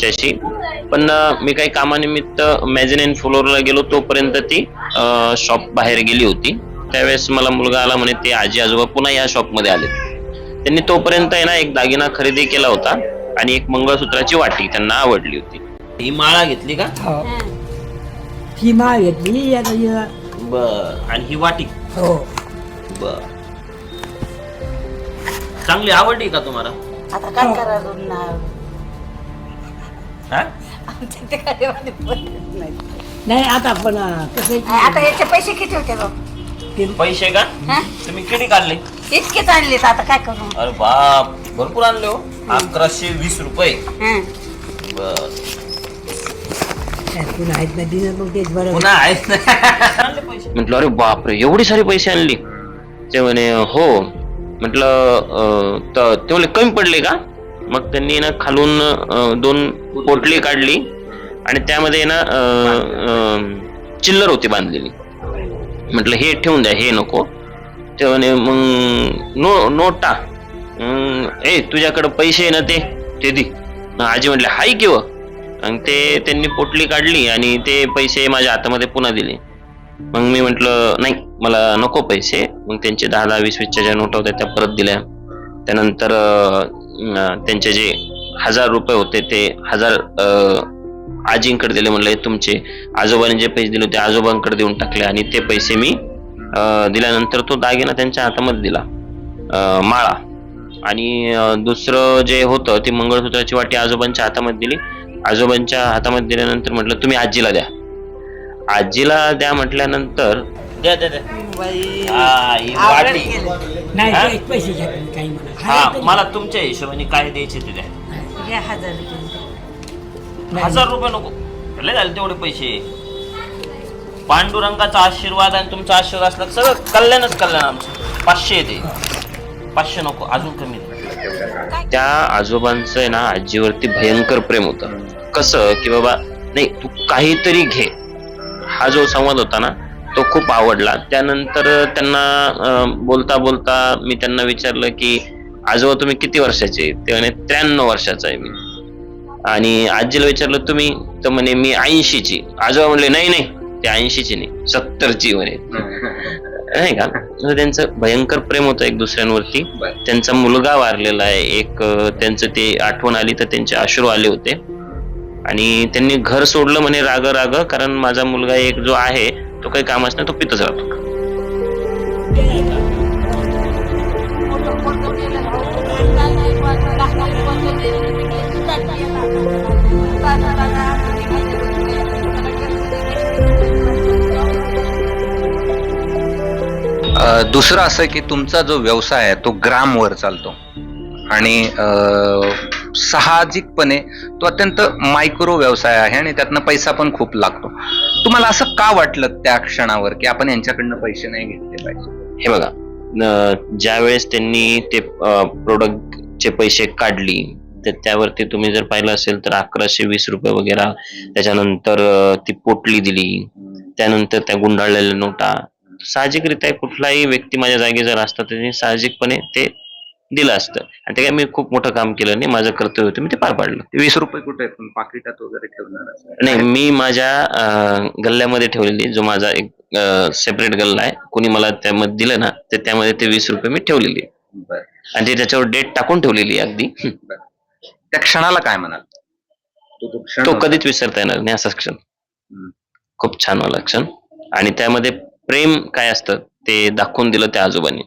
त्यांच्याशी पण मी काही कामानिमित्त मॅझिनाईन फ्लोअरला गेलो तोपर्यंत ती शॉप बाहेर गेली होती. त्यावेळेस मला मुलगा आला म्हणे ते आजी आजोबा पुन्हा या शॉपमध्ये आले त्यांनी तोपर्यंत आहे ना एक दागिना खरेदी केला होता आणि एक मंगळसूत्राची वाटी त्यांना आवडली होती. ही माळा घेतली का? हो. ही माळ घेतली बर. आणि ही वाटी? हो. बर. चांगली आवडली का तुम्हाला? आता काय करायचं हा? आमच्या नाही. नाही आता पण अं, कसं आहे की आता याचे पैसे किती होते बघ? पैसे का? हा? तुम्ही किती काढले? इतकेच आणलेत आता काय करू? अरे बाप भरपूर आणले हो. अकराशे वीस रुपये. हं. बर. काय पुन्हा आहेत ना दिनं मग तेच बरं. पुन्हा आहेत ना. आणले पैसे म्हटलं अरे बापरे एवढी सारी पैसे आणली. ते म्हणे हो. म्हटलं त- कमी पडले का? मग त्यांनी ना खालून दोन पोटली काढली आणि त्यामध्ये ना चिल्लर होती बांधलेली. म्हटलं हे ठेवून द्या हे नको. तेव्हा मग नो नोटा. ए तुझ्याकडं पैसे आहे ना ते ते दी. आजी म्हटले हाय किंवा आणि ते त्यांनी पोटली काढली आणि ते पैसे माझ्या हातामध्ये पुन्हा दिले. मग मी म्हटलं नाही मला नको पैसे. मग त्यांचे दहा दहा वीस वीसच्या ज्या नोटा होत्या त्या परत दिल्या. त्यानंतर त्यांचे जे हजार रुपये होते ते हजार आजींकडे दिले म्हणलं तुमचे आजोबांनी जे पैसे दिले होते आजोबांकडे देऊन टाकले आणि ते पैसे मी दिल्यानंतर तो दागिना त्यांच्या हातामध्ये दिला माळा. आणि दुसरं जे होतं ती मंगळसूत्राची वाटी आजोबांच्या हातामध्ये दिली. आजोबांच्या हातामध्ये दिल्यानंतर म्हटलं तुम्ही आजीला द्या. आजीला द्या म्हटल्यानंतर द्या द्या द्या. हा, ही वाटी. नाही हा? पैसे काही म्हणा हा. मला तुमच्या हिशोबाने काय द्यायचे ते द्या घ्या हजार रुपये. नाही. हजार रुपये नको लय झाले तेवढे पैसे पांडुरंगाचा आशीर्वाद आणि तुमचा आशीर्वाद असला तर सगळं कल्याणच कल्याण आमचं पाचशे येते पाचशे नको अजून कमी दे. त्या आजोबांचं आहे ना आजीवरती भयंकर प्रेम होतं कसं की बाबा नाही तू काहीतरी घे हा जो संवाद होता ना तो खूप आवडला. त्यानंतर त्यांना बोलता बोलता मी त्यांना विचारलं की आजोबा तुम्ही किती वर्षाचे ते म्हणे त्र्याण्णव वर्षाचा आहे मी. आणि आजीला विचारलं तुम्ही? तर म्हणे मी ऐंशीची. आजोबा म्हणले नाही नाही ते ऐंशीची नाही सत्तरची म्हणे. नाही का? त्यांचं भयंकर प्रेम होतं एक दुसऱ्यांवरती. त्यांचा मुलगा वारलेला आहे. एक त्यांचं ते आठवण आली तर त्यांचे अश्रू आले होते. आणि त्यांनी घर सोडलं म्हणे राग राग कारण माझा मुलगा एक जो आहे तो काही कामाच नाही तो पितच राहतो दुसरं असं की तुमचा जो व्यवसाय आहे तो ग्रामवर चालतो. आणि साहजिकपणे तो अत्यंत मायक्रो व्यवसाय आहे आणि त्यातनं पैसा पण खूप लागतो. तुम्हाला असं का वाटलं त्या क्षणावर की आपण यांच्याकडनं पैसे नाही घेतले पाहिजे? हे बघा ज्यावेळेस ज्या वेळेस त्यांनी ते प्रोडक्टचे पैसे काढली तर त्यावरती तुम्ही जर पाहिलं असेल तर अकराशे वीस रुपये वगैरे त्याच्यानंतर ती पोटली दिली त्यानंतर त्या गुंडाळलेल्या नोटा. साहजिकरित्या कुठलाही व्यक्ती माझ्या जागी जर असता त्यांनी साहजिकपणे ते दिलं असतं आणि ते काय मी खूप मोठं काम केलं नाही माझं कर्तव्य होतं मी ते पार पाडलं वीस रुपये कुठे आहेत? पण पाकिटात वगैरे ठेवणार असं. नाही मी माझ्या अं, गल्ल्यामध्ये ठेवलेली जो माझा एक सेपरेट गल्ला आहे कोणी मला त्यामध्ये दिलं ना तर त्यामध्ये ते वीस रुपये मी ठेवलेली आहे. बरं, आणि ते त्याच्यावर डेट टाकून ठेवलेली आहे अगदी बरं. त्या क्षणाला काय म्हणाल तो जो क्षण तो होता. कधीच विसरता येणार नाही असा क्षण हम्म. खूप छान वाला क्षण आणि त्यामध्ये प्रेम काय असतं ते दाखवून दिलं त्या आजोबांनी